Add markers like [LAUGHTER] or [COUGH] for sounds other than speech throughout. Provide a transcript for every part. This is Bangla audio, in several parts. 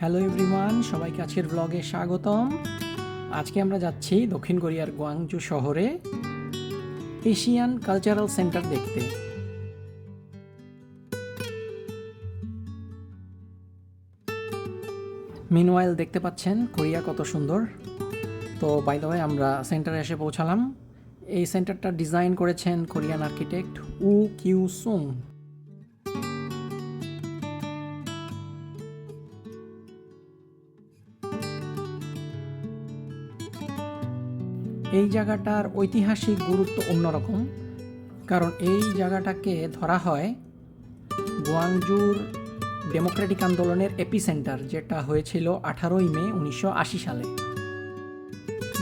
হ্যালো এভরিওয়ান সবাইকে আজকের ব্লগে স্বাগতম। আজকে আমরা যাচ্ছি দক্ষিণ কোরিয়ার গোয়াংজু শহরে, এশিয়ান কালচারাল সেন্টার দেখতে। মিনওয়াইল দেখতে পাচ্ছেন কোরিয়া কত সুন্দর। তো বাই আমরা সেন্টারে এসে পৌঁছালাম। এই সেন্টারটা ডিজাইন করেছেন Korean architect Woo Kyu Sung. এই জায়গাটার ঐতিহাসিক গুরুত্ব অন্যরকম। কারণ এই জায়গাটাকে ধরা হয় গোয়াংজুর ডেমোক্রেটিক আন্দোলনের এপিসেন্টার, যেটা হয়েছিল আঠারোই মে উনিশশো আশি সালে।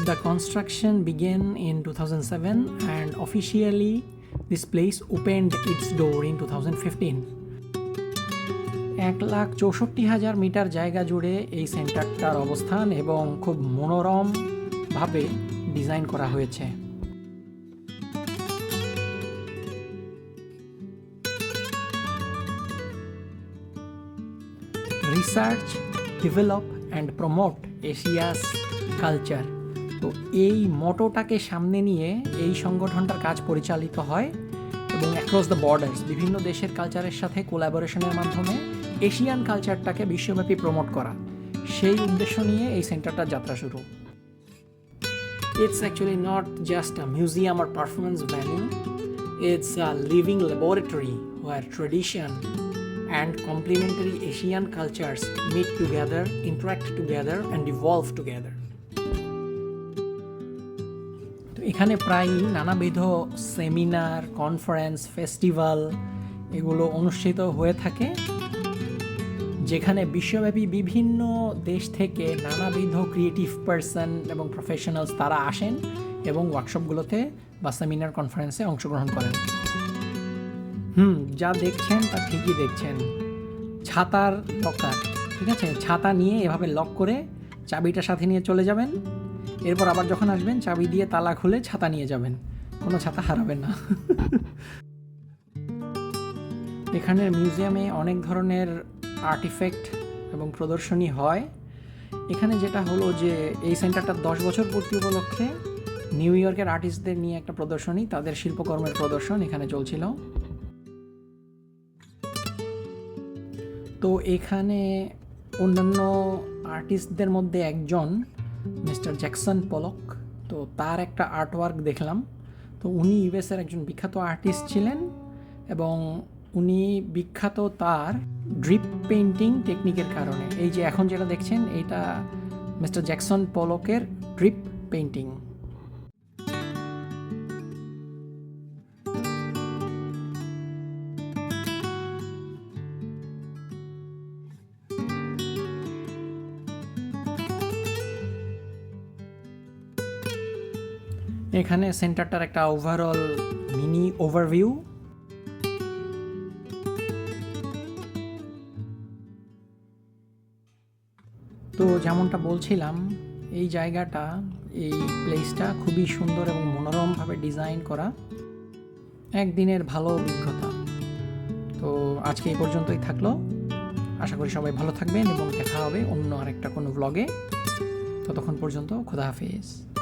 The construction begin in two thousand seven and officially this place opened its door in two thousand fifteen এক লাখ চৌষট্টি হাজার মিটার জায়গা জুড়ে এই সেন্টারটার অবস্থান এবং খুব মনোরমভাবে ডিজাইন করা হয়েছে। Research develop and promote Asia's culture তো এই মোটোটাকে সামনে নিয়ে এই সংগঠনটার কাজ পরিচালিত হয় এবং অ্যাক্রস দ্য বর্ডার্স বিভিন্ন দেশের কালচারের সাথে কোলাবোরেশনের মাধ্যমে এশিয়ান কালচারটাকে বিশ্বব্যাপী প্রমোট করা। সেই উদ্দেশ্য নিয়ে এই সেন্টারটার যাত্রা শুরু। It's actually not just a museum or performance venue, it's a living laboratory where tradition and complementary Asian cultures meet together, interact together, and evolve together. তো এখানে প্রায়ই নানাবিধ সেমিনার কনফারেন্স ফেস্টিভ্যাল এগুলো অনুষ্ঠিত হয়ে থাকে যেখানে বিশ্বব্যাপী বিভিন্ন দেশ থেকে নানাবিধ ক্রিয়েটিভ পার্সন এবং প্রফেশনালস তারা আসেন এবং ওয়ার্কশপগুলোতে বা সেমিনার কনফারেন্সে অংশগ্রহণ করেন। হুম, যা দেখছেন তা ঠিকই দেখছেন। ছাতার লকার, ঠিক আছে? ছাতা নিয়ে এভাবে লক করে চাবিটা সাথে নিয়ে চলে যাবেন। এরপর আবার যখন আসবেন, চাবি দিয়ে তালা খুলে ছাতা নিয়ে যাবেন। কোনো ছাতা হারাবেন না। [LAUGHS] এখানের মিউজিয়ামে অনেক ধরনের আর্টিফ্যাক্ট এবং প্রদর্শনী হয়। এখানে যেটা হলো যে এই সেন্টারটার দশ বছর পূর্তি উপলক্ষে নিউ ইয়র্কের আর্টিস্টদের নিয়ে একটা প্রদর্শনী, তাদের শিল্পকর্মের প্রদর্শন এখানে চলছিল। তো এখানে অন্যান্য আর্টিস্টদের মধ্যে একজন, মিস্টার জ্যাকসন পলক, তো তার একটা আর্টওয়ার্ক দেখলাম। তো উনি ইউএসের একজন বিখ্যাত আর্টিস্ট ছিলেন এবং উনি বিখ্যাত তার ড্রিপ পেন্টিং টেকনিকের কারণে। এই যে এখন যেটা দেখছেন এটা মিস্টার জ্যাকসন পলকের ড্রিপ পেইন্টিং এখানে সেন্টারটার একটা ওভারঅল মিনি ওভারভিউ তো যেমনটা বলছিলাম, এই জায়গাটা, এই প্লেসটা খুবই সুন্দর এবং মনোরমভাবে ডিজাইন করা একদিনের ভালো অভিজ্ঞতা। তো আজকে এই পর্যন্তই থাকল। আশা করি সবাই ভালো থাকবেন এবং দেখা হবে অন্য আরেকটা কোনো ব্লগে ততক্ষণ পর্যন্ত খোদা হাফিজ।